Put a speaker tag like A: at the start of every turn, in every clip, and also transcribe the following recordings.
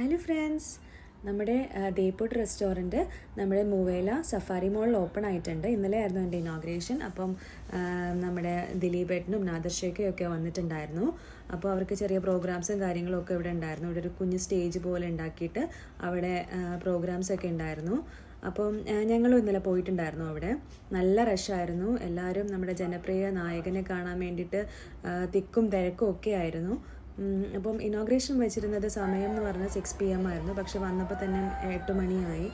A: Hello friends നമ്മുടെ ദേപ്പൂട്ട് restaurant നമ്മുടെ മൂവേല safari മോളിൽ ഓപ്പൺ ആയിട്ടുണ്ട്. ഇന്നലെ ആയിരുന്നു എന്റെ ഇനോഗ്രേഷൻ അപ്പം നമ്മുടെ ദിലീപേട്ടനും നാദർഷയ്ക്കും ഒക്കെ വന്നിട്ടുണ്ടായിരുന്നു. അപ്പോൾ അവർക്ക് ചെറിയ പ്രോഗ്രാംസും കാര്യങ്ങളും ഒക്കെ ഇവിടെ ഉണ്ടായിരുന്നു. ഇവിടെ ഒരു കുഞ്ഞ് സ്റ്റേജ് പോലെ ഉണ്ടാക്കിയിട്ട് അവിടെ പ്രോഗ്രാംസ് ഒക്കെ ഉണ്ടായിരുന്നു. അപ്പം ഞങ്ങളും ഇന്നലെ പോയിട്ടുണ്ടായിരുന്നു അവിടെ. നല്ല റഷായിരുന്നു എല്ലാവരും നമ്മുടെ ജനപ്രിയ നായകനെ കാണാൻ വേണ്ടിയിട്ട് തിക്കും തിരക്കും ഒക്കെ ആയിരുന്നു. അപ്പം ഇനോഗ്രേഷൻ വെച്ചിരുന്നത് സമയം എന്ന് പറഞ്ഞാൽ സിക്സ് പി എം ആയിരുന്നു. പക്ഷെ വന്നപ്പോൾ തന്നെ എട്ട് മണിയായി.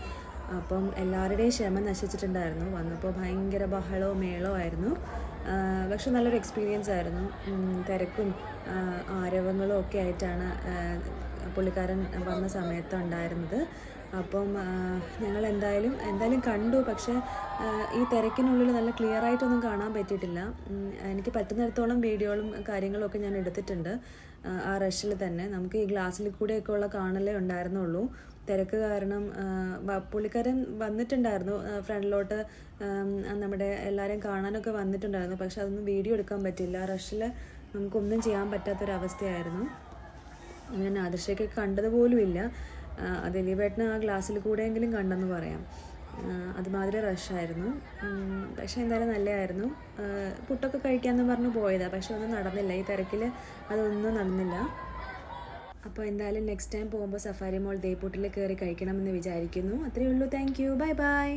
A: അപ്പം എല്ലാവരുടെയും ക്ഷമ നശിച്ചിട്ടുണ്ടായിരുന്നു. വന്നപ്പോൾ ഭയങ്കര ബഹളോ മേളോ ആയിരുന്നു. പക്ഷെ നല്ലൊരു എക്സ്പീരിയൻസ് ആയിരുന്നു. തിരക്കും ആരവങ്ങളും ഒക്കെ ആയിട്ടാണ് പുള്ളിക്കാരൻ വന്ന സമയത്തുണ്ടായിരുന്നത്. അപ്പം ഞങ്ങൾ എന്തായാലും എന്തായാലും കണ്ടു. പക്ഷേ ഈ തിരക്കിനുള്ളിൽ നല്ല ക്ലിയർ ആയിട്ടൊന്നും കാണാൻ പറ്റിയിട്ടില്ല. എനിക്ക് പറ്റുന്നിടത്തോളം വീഡിയോകളും കാര്യങ്ങളും ഒക്കെ ഞാൻ എടുത്തിട്ടുണ്ട്. ആ, റഷിൽ തന്നെ. നമുക്ക് ഈ ഗ്ലാസ്സിൽ കൂടെയൊക്കെ ഉള്ള കാണലേ ഉണ്ടായിരുന്നുള്ളൂ. തിരക്ക് കാരണം പുള്ളിക്കാരൻ വന്നിട്ടുണ്ടായിരുന്നു. ഫ്രണ്ടിലോട്ട് നമ്മുടെ എല്ലാവരെയും കാണാനൊക്കെ വന്നിട്ടുണ്ടായിരുന്നു. പക്ഷെ അതൊന്നും വീഡിയോ എടുക്കാൻ പറ്റില്ല റഷിൽ നമുക്കൊന്നും ചെയ്യാൻ പറ്റാത്തൊരവസ്ഥയായിരുന്നു. ഞാൻ ആദർശയൊക്കെ കണ്ടതുപോലുമില്ല അത് എലിവേട്ടന് ആ ഗ്ലാസ്സിൽ കൂടെയെങ്കിലും കണ്ടെന്ന് പറയാം. അതുമാതിരി റഷായിരുന്നു പക്ഷേ എന്തായാലും നല്ലതായിരുന്നു. പുട്ടൊക്കെ കഴിക്കാമെന്ന് പറഞ്ഞു പോയതാണ് പക്ഷെ ഒന്നും നടന്നില്ല. ഈ തിരക്കിൽ അതൊന്നും നടന്നില്ല. അപ്പോൾ എന്തായാലും നെക്സ്റ്റ് ടൈം പോകുമ്പോൾ സഫാരി മോൾ ദേപ്പൂട്ടിൽ കയറി കഴിക്കണമെന്ന് വിചാരിക്കുന്നു. അത്രയേ ഉള്ളൂ. Thank you bye bye